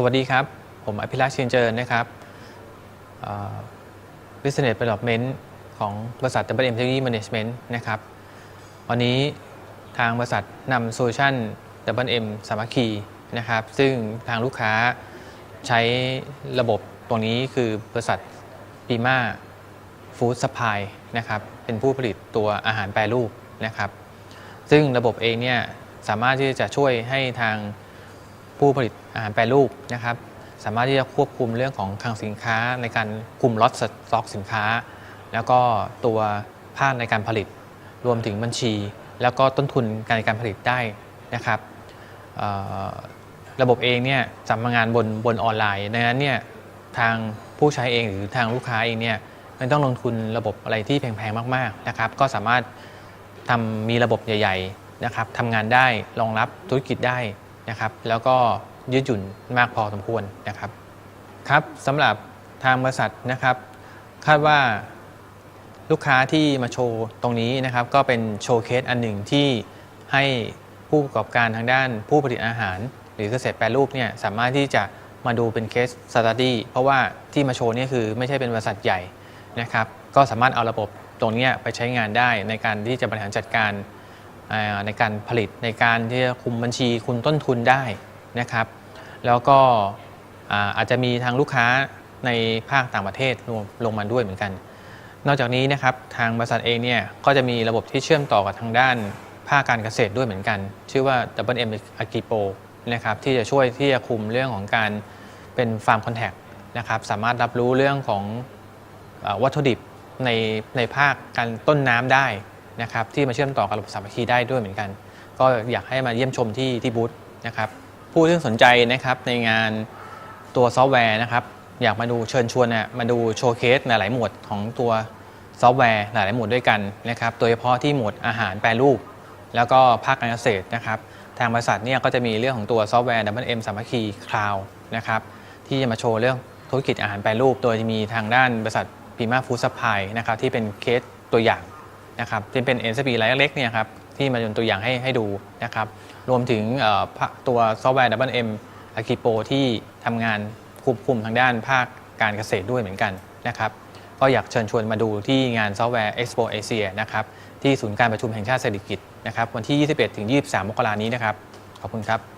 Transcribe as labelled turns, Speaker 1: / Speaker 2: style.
Speaker 1: สวัสดีครับ ผมอภิรักษ์เชียนเจริญนะครับ Business Development ของบริษัท w m Technology Management นะครับ วันนี้ทางบริษัทนำโซลูชัน w m สามัคคีนะครับ ซึ่งทางลูกค้าใช้ระบบตรงนี้คือบริษัทปีมา ฟู้ดสปายนะครับเป็นผู้ผลิตตัวอาหารแปรรูปนะครับซึ่งระบบเองเนี่ยสามารถที่จะช่วยให้ทางผู้ผลิตอาหารแปรรูปนะครับสามารถที่จะควบคุมเรื่องของคลังสินค้าในการคุมล็อตสต็อกสินค้า แล้วก็ตัวภาคในการผลิต รวมถึงบัญชี แล้วก็ต้นทุนการในการผลิตได้นะครับระบบเองเนี่ยสำนักงานบนบนออนไลน์ดังนั้นเนี่ยทางผู้ใช้เองหรือทางลูกค้าเองเนี่ย ไม่ต้องลงทุนระบบอะไรที่แพงๆมากๆนะครับก็สามารถทำมีระบบใหญ่ๆนะครับทำงานได้รองรับธุรกิจได้นะครับ แล้วก็ยืดหยุ่นมากพอสมควรนะครับครับสำหรับทางบริษัทนะครับ คาดว่าลูกค้าที่มาโชว์ตรงนี้นะครับ ก็เป็นโชว์เคสอันหนึ่งที่ให้ผู้ประกอบการทางด้านผู้ผลิตอาหาร หรือเกษตรแปรรูปเนี่ยสามารถที่จะมาดูเป็นเคสสตัดดี้เพราะว่าที่มาโชว์นี่คือไม่ใช่เป็นบริษัทใหญ่ นะครับก็สามารถเอาระบบตรงนี้ไปใช้งานได้ในการที่จะบริหารจัดการในการผลิตในการที่จะคุมบัญชีคุมต้นทุนได้นะครับ แล้วก็อาจจะมีทางลูกค้าในภาคต่างประเทศรวมลงมาด้วยเหมือนกัน นอกจากนี้นะครับทางบริษัทเองเนี่ยก็จะมีระบบที่เชื่อมต่อกับทางด้านภาคการเกษตรด้วยเหมือนกัน ชื่อว่า w m a g i p o นะครับที่จะช่วยที่จะคุมเรื่องของการเป็นฟาร์มคอนแทคนะครับสามารถรับรู้เรื่องของ วัตถุดิบในในภาคการต้นน้ำได้นะครับที่มาเชื่อมต่อกับระบบสามัคคีได้ด้วยเหมือนกัน ก็อยากให้มาเยี่ยมชมที่ที่บูธนะครับผู้ที่สนใจนะครับในงานตัวซอฟต์แวร์นะครับอยากมาดูเชิญชวนนะมาดูโชว์เคสหลาย ๆ หมวดของตัวซอฟต์แวร์หลาย ๆ หมวดด้วยกันนะครับโดยเฉพาะที่หมวดอาหารแปรรูป แล้วก็ภาคการเกษตรนะครับทางบริษัทเนี่ยก็จะมีเรื่องของตัวซอฟต์แวร์ W M สามัคคีคลาวนะครับที่จะมาโชว์เรื่องธุรกิจอาหารแปรรูป โดยมีทางด้านบริษัท พีมาฟู้ดซัพพลายนะครับที่เป็นเคสตัวอย่างนะครับที่เป็น n อ p รายเล็กเนี่ยครับที่มาเป็นตัวอย่างให้ให้ดูนะครับรวมถึงตัวซอฟต์แวร์ W M a k i p o ที่ทำงานควบคุมทางด้านภาคการเกษตรด้วยเหมือนกันนะครับก็อยากเชิญชวนมาดูที่งานซอฟต์แวร์ Expo Asia นะครับที่ศูนย์การประชุมแห่งชาติเศรษฐกิจนะครับวันที่ 21-23 มกรานี้นะครับ ขอบคุณครับ